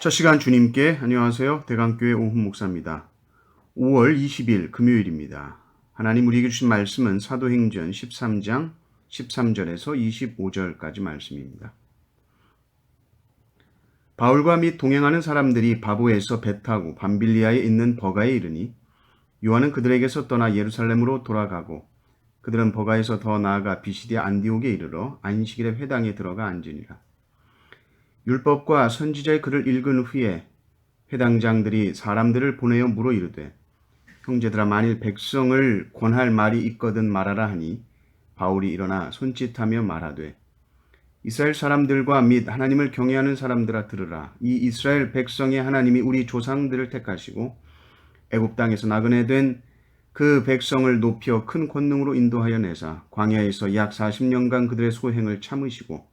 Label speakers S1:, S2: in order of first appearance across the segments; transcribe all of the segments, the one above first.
S1: 첫 시간 주님께 안녕하세요. 대강교회 오훈 목사입니다. 5월 20일 금요일입니다. 하나님 우리에게 주신 말씀은 사도행전 13장 13절에서 25절까지 말씀입니다. 바울과 및 동행하는 사람들이 바보에서 배 타고 밤빌리아에 있는 버가에 이르니 요한은 그들에게서 떠나 예루살렘으로 돌아가고 그들은 버가에서 더 나아가 비시디아 안디옥에 이르러 안식일의 회당에 들어가 앉으니라. 율법과 선지자의 글을 읽은 후에 회당장들이 사람들을 보내어 물어 이르되 형제들아 만일 백성을 권할 말이 있거든 말하라 하니 바울이 일어나 손짓하며 말하되 이스라엘 사람들과 및 하나님을 경외하는 사람들아 들으라. 이 이스라엘 백성의 하나님이 우리 조상들을 택하시고 애굽 땅에서 나그네 된 그 백성을 높여 큰 권능으로 인도하여 내사 광야에서 약 40년간 그들의 소행을 참으시고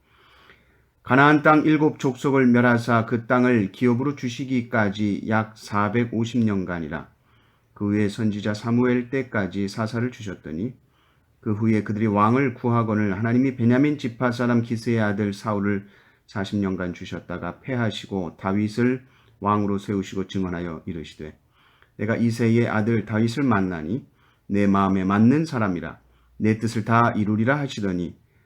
S1: 가나안 땅 일곱 족속을 멸하사 그 땅을 기업으로 주시기까지 약 450년간이라 그 후에 선지자 사무엘 때까지 사사를 주셨더니 그 후에 그들이 왕을 구하거늘 하나님이 베냐민 지파 사람 기스의 아들 사울을 40년간 주셨다가 패하시고 다윗을 왕으로 세우시고 증언하여 이르시되 내가 이세의 아들 다윗을 만나니 내 마음에 맞는 사람이라 내 뜻을 다 이루리라 하시더니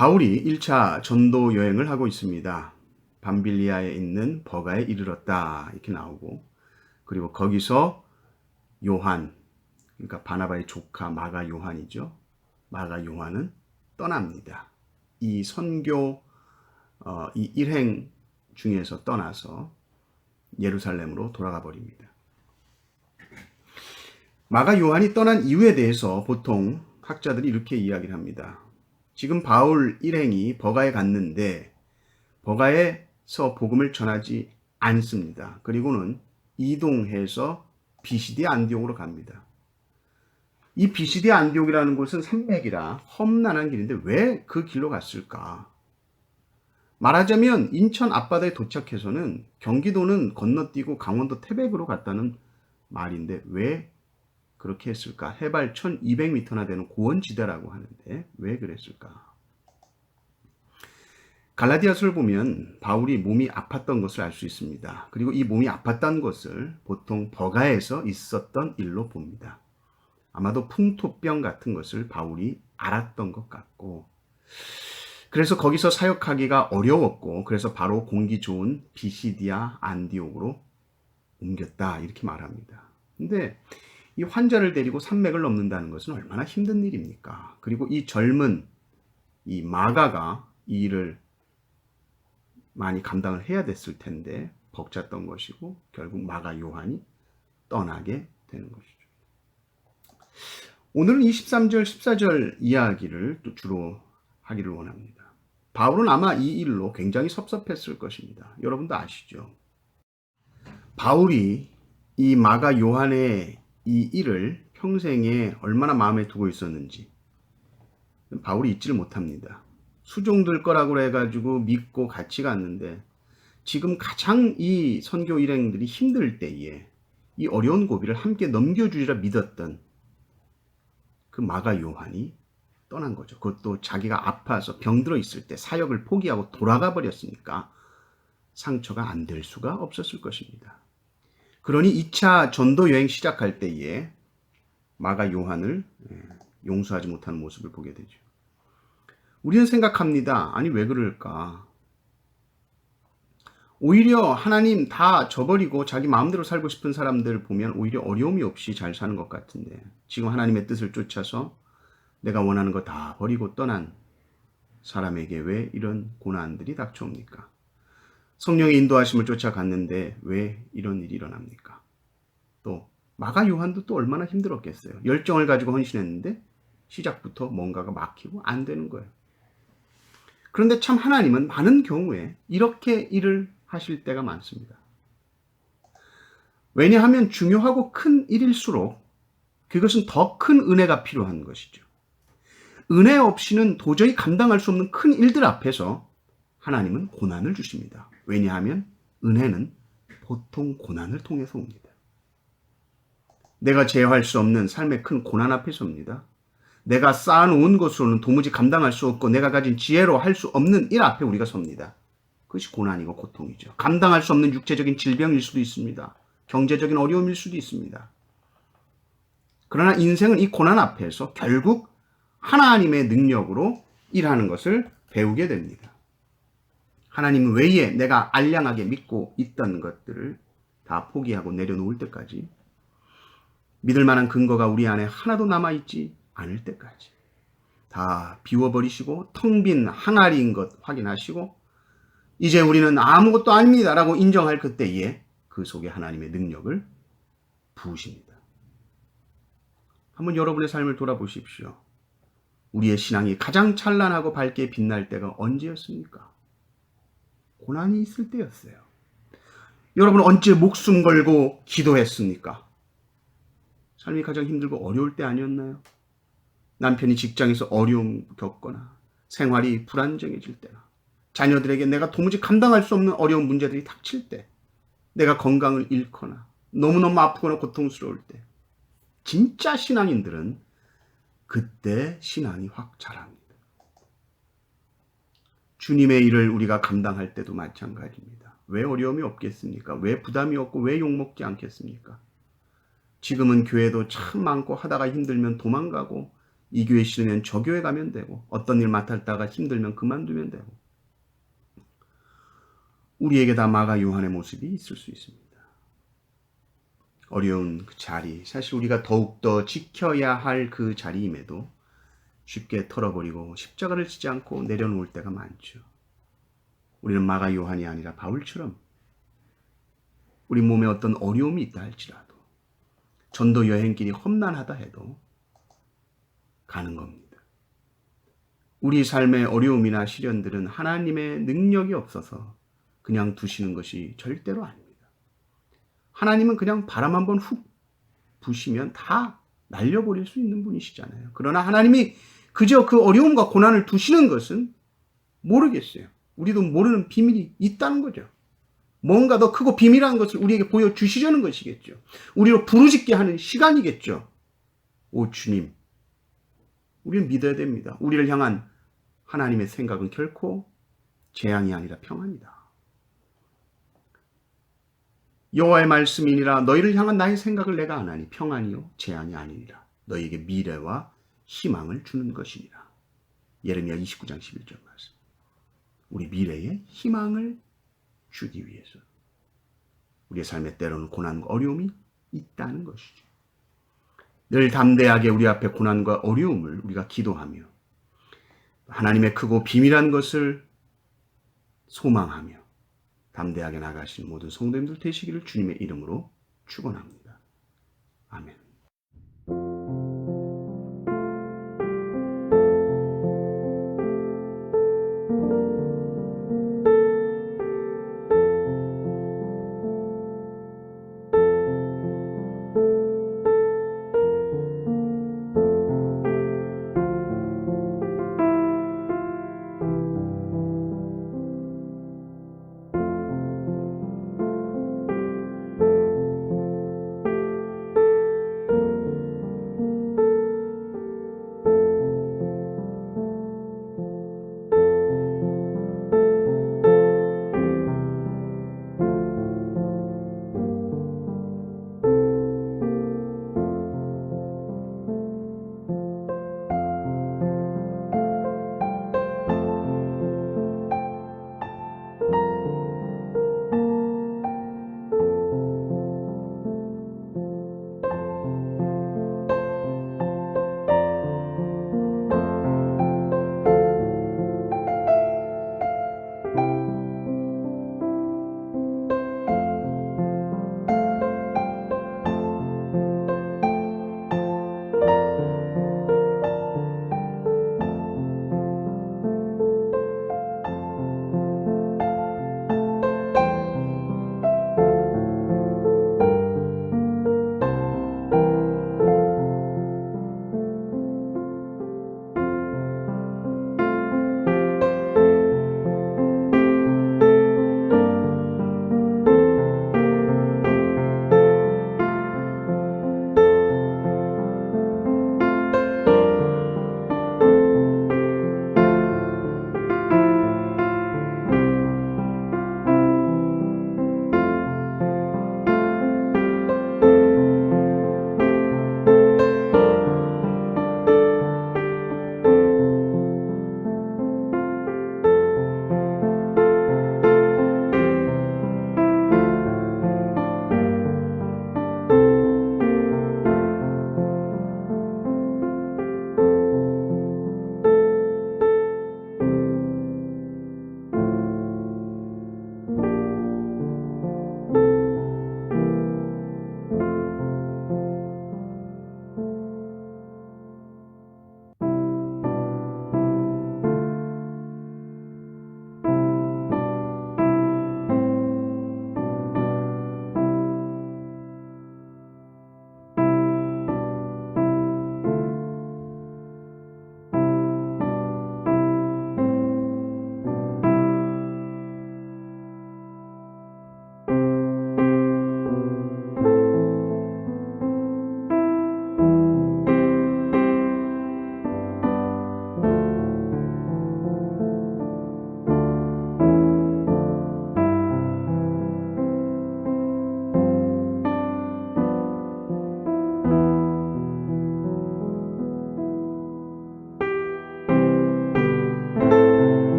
S1: 바울이 1차 전도 여행을 하고 있습니다. 밤빌리아에 있는 버가에 이르렀다 이렇게 나오고 그리고 거기서 요한 그러니까 바나바의 조카 마가 요한이죠. 마가 요한은 떠납니다. 이 선교 어, 이 일행 중에서 떠나서 예루살렘으로 돌아가 버립니다. 마가 요한이 떠난 이유에 대해서 보통 학자들이 이렇게 이야기를 합니다. 지금 바울 일행이 버가에 갔는데 버가에서 복음을 전하지 않습니다. 그리고는 이동해서 비시디 안디옥으로 갑니다. 이 비시디 안디옥이라는 곳은 산맥이라 험난한 길인데 왜 그 길로 갔을까? 말하자면 인천 앞바다에 도착해서는 경기도는 건너뛰고 강원도 태백으로 갔다는 말인데 왜 그렇게 했을까? 해발 1200m나 되는 고원지대라고 하는데 왜 그랬을까? 갈라디아서를 보면 바울이 몸이 아팠던 것을 알 수 있습니다. 그리고 이 몸이 아팠다는 것을 보통 버가에서 있었던 일로 봅니다. 아마도 풍토병 같은 것을 바울이 알았던 것 같고 그래서 거기서 사역하기가 어려웠고 그래서 바로 공기 좋은 비시디아 안디옥으로 옮겼다 이렇게 말합니다. 근데 이 환자를 데리고 산맥을 넘는다는 것은 얼마나 힘든 일입니까? 그리고 이 젊은 이 마가가 이 일을 많이 감당을 해야 됐을 텐데 벅찼던 것이고 결국 마가 요한이 떠나게 되는 것이죠. 오늘은 23절, 14절 이야기를 또 주로 하기를 원합니다. 바울은 아마 이 일로 굉장히 섭섭했을 것입니다. 여러분도 아시죠? 바울이 이 마가 요한의 이 일을 평생에 얼마나 마음에 두고 있었는지 바울이 잊지를 못합니다. 수종들 거라고 해가지고 믿고 같이 갔는데 지금 가장 이 선교 일행들이 힘들 때에 이 어려운 고비를 함께 넘겨주리라 믿었던 그 마가 요한이 떠난 거죠. 그것도 자기가 아파서 병들어 있을 때 사역을 포기하고 돌아가 버렸으니까 상처가 안 될 수가 없었을 것입니다. 그러니 2차 전도 여행 시작할 때에 마가 요한을 예, 용서하지 못하는 모습을 보게 되죠. 우리는 생각합니다. 아니, 왜 그럴까? 오히려 하나님 다 저버리고 자기 마음대로 살고 싶은 사람들 보면 오히려 어려움이 없이 잘 사는 것 같은데 지금 하나님의 뜻을 쫓아서 내가 원하는 거 다 버리고 떠난 사람에게 왜 이런 고난들이 닥쳐옵니까? 성령의 인도하심을 쫓아갔는데 왜 이런 일이 일어납니까? 또 마가 요한도 또 얼마나 힘들었겠어요. 열정을 가지고 헌신했는데 시작부터 뭔가가 막히고 안 되는 거예요. 그런데 참 하나님은 많은 경우에 이렇게 일을 하실 때가 많습니다. 왜냐하면 중요하고 큰 일일수록 그것은 더 큰 은혜가 필요한 것이죠. 은혜 없이는 도저히 감당할 수 없는 큰 일들 앞에서 하나님은 고난을 주십니다. 왜냐하면 은혜는 보통 고난을 통해서 옵니다. 내가 제어할 수 없는 삶의 큰 고난 앞에서 옵니다. 내가 쌓아놓은 것으로는 도무지 감당할 수 없고 내가 가진 지혜로 할 수 없는 일 앞에 우리가 섭니다. 그것이 고난이고 고통이죠. 감당할 수 없는 육체적인 질병일 수도 있습니다. 경제적인 어려움일 수도 있습니다. 그러나 인생은 이 고난 앞에서 결국 하나님의 능력으로 일하는 것을 배우게 됩니다. 하나님 외에 내가 알량하게 믿고 있던 것들을 다 포기하고 내려놓을 때까지 믿을 만한 근거가 우리 안에 하나도 남아있지 않을 때까지 다 비워버리시고 텅 빈 항아리인 것 확인하시고 이제 우리는 아무것도 아닙니다라고 인정할 그때에 그 속에 하나님의 능력을 부으십니다. 한번 여러분의 삶을 돌아보십시오. 우리의 신앙이 가장 찬란하고 밝게 빛날 때가 언제였습니까? 고난이 있을 때였어요. 여러분 언제 목숨 걸고 기도했습니까? 삶이 가장 힘들고 어려울 때 아니었나요? 남편이 직장에서 어려움 겪거나 생활이 불안정해질 때나 자녀들에게 내가 도무지 감당할 수 없는 어려운 문제들이 닥칠 때 내가 건강을 잃거나 너무너무 아프거나 고통스러울 때 진짜 신앙인들은 그때 신앙이 확 자랍니다. 주님의 일을 우리가 감당할 때도 마찬가지입니다. 왜 어려움이 없겠습니까? 왜 부담이 없고 왜 욕먹지 않겠습니까? 지금은 교회도 참 많고 하다가 힘들면 도망가고 이 교회 싫으면 저 교회 가면 되고 어떤 일 맡았다가 힘들면 그만두면 되고 우리에게 다 마가 요한의 모습이 있을 수 있습니다. 어려운 그 자리, 사실 우리가 더욱더 지켜야 할 그 자리임에도 쉽게 털어버리고 십자가를 지지 않고 내려놓을 때가 많죠. 우리는 마가 요한이 아니라 바울처럼 우리 몸에 어떤 어려움이 있다 할지라도 전도 여행길이 험난하다 해도 가는 겁니다. 우리 삶의 어려움이나 시련들은 하나님의 능력이 없어서 그냥 두시는 것이 절대로 아닙니다. 하나님은 그냥 바람 한번 훅 부시면 다 날려버릴 수 있는 분이시잖아요. 그러나 하나님이 그저 그 어려움과 고난을 두시는 것은 모르겠어요. 우리도 모르는 비밀이 있다는 거죠. 뭔가 더 크고 비밀한 것을 우리에게 보여주시려는 것이겠죠. 우리로 부르짖게 하는 시간이겠죠. 오 주님, 우리는 믿어야 됩니다. 우리를 향한 하나님의 생각은 결코 재앙이 아니라 평안이다. 여호와의 말씀이니라 너희를 향한 나의 생각을 내가 안 하니 평안이요 재앙이 아니니라 너희에게 미래와 희망을 주는 것이니라. 예레미야 29장 11절 말씀. 우리 미래에 희망을 주기 위해서 우리의 삶에 때로는 고난과 어려움이 있다는 것이죠. 늘 담대하게 우리 앞에 고난과 어려움을 우리가 기도하며 하나님의 크고 비밀한 것을 소망하며 담대하게 나가신 모든 성도님들 되시기를 주님의 이름으로 축원합니다. 아멘.